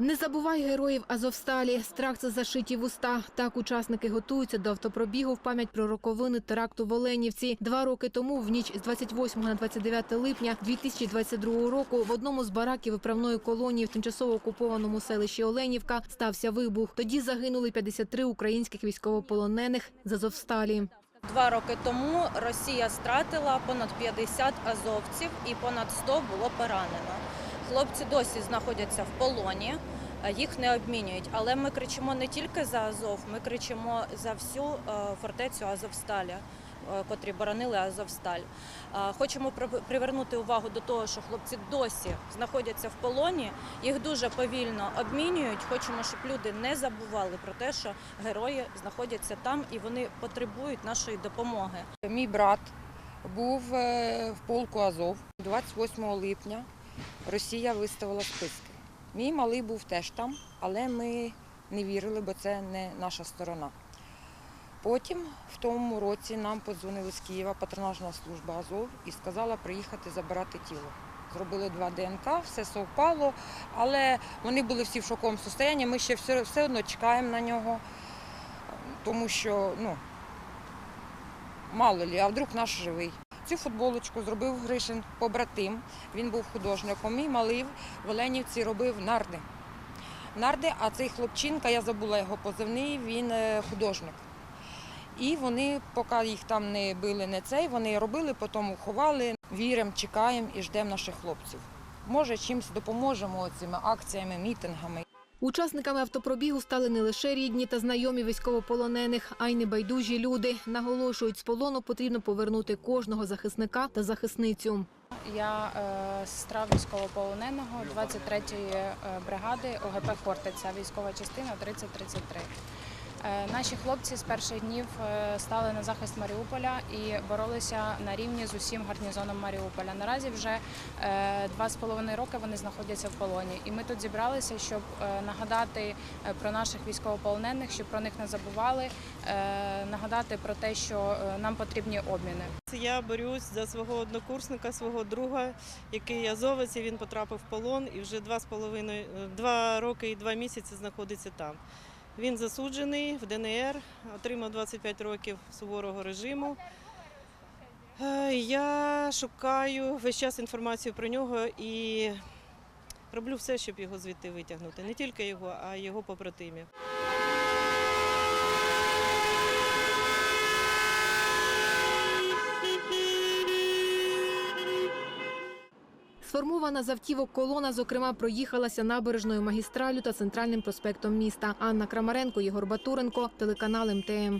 Не забувай героїв Азовсталі. Страх це зашиті вуста. Так учасники готуються до автопробігу в пам'ять про роковини теракту в Оленівці. Два роки тому, в ніч з 28 на 29 липня 2022 року, в одному з бараків виправної колонії в тимчасово окупованому селищі Оленівка стався вибух. Тоді загинули 53 українських військовополонених з Азовсталі. Два роки тому Росія стратила понад 50 азовців і понад 100 було поранено. Хлопці досі знаходяться в полоні, е, їх не обмінюють. Але ми кричимо не тільки за Азов, ми кричимо за всю е, фортецю Азовсталі, е, котрі боронили Азовсталь. Хочемо привернути увагу до того, що хлопці досі знаходяться в полоні, їх дуже повільно обмінюють. Хочемо, щоб люди не забували про те, що герої знаходяться там і вони потребують нашої допомоги. Мій брат був в полку Азов 28 липня. Росія виставила списки. Мій малий був теж там, але ми не вірили, бо це не наша сторона. Потім в тому році нам подзвонили з Києва патронажна служба Азов і сказала приїхати забирати тіло. Зробили два ДНК, все совпало, але вони були всі в шоковому стані. Ми ще все, все одно чекаємо на нього, тому що ну, мало лі, а вдруг наш живий. Цю футболочку зробив Гришин побратим. Він був художником. Мій малий в Оленівці робив нарди. Нарди, а цей хлопчинка, я забула його позивний, він е, художник. І вони, поки їх там не били, не цей, вони робили, потім ховали. Віримо, чекаємо і ждемо наших хлопців. Може, чимось допоможемо цими акціями, мітингами. Учасниками автопробігу стали не лише рідні та знайомі військовополонених, а й небайдужі люди. Наголошують, з полону потрібно повернути кожного захисника та захисницю. Я е, сестра військовополоненого 23-ї е, бригади ОГП Хортиця, військова частина 3033. Е, Наші хлопці з перших днів е, стали на захист Маріуполя і боролися на рівні з усім гарнізоном Маріуполя. Наразі вже е, два з половиною роки вони знаходяться в полоні. І ми тут зібралися, щоб нагадати про наших військовополонених, щоб про них не забували, нагадати про те, що нам потрібні обміни. Я борюсь за свого однокурсника, свого друга, який азовець, і він потрапив в полон і вже два з половиною два роки і два місяці знаходиться там. Він засуджений в ДНР, отримав 25 років суворого режиму. Е, Я шукаю весь час інформацію про нього і роблю все, щоб його звідти витягнути. Не тільки його, а й його побратимів. Сформована з автівок колона, зокрема, проїхалася набережною магістралю та центральним проспектом міста. Анна Крамаренко, Єгор Батуренко, телеканал МТМ.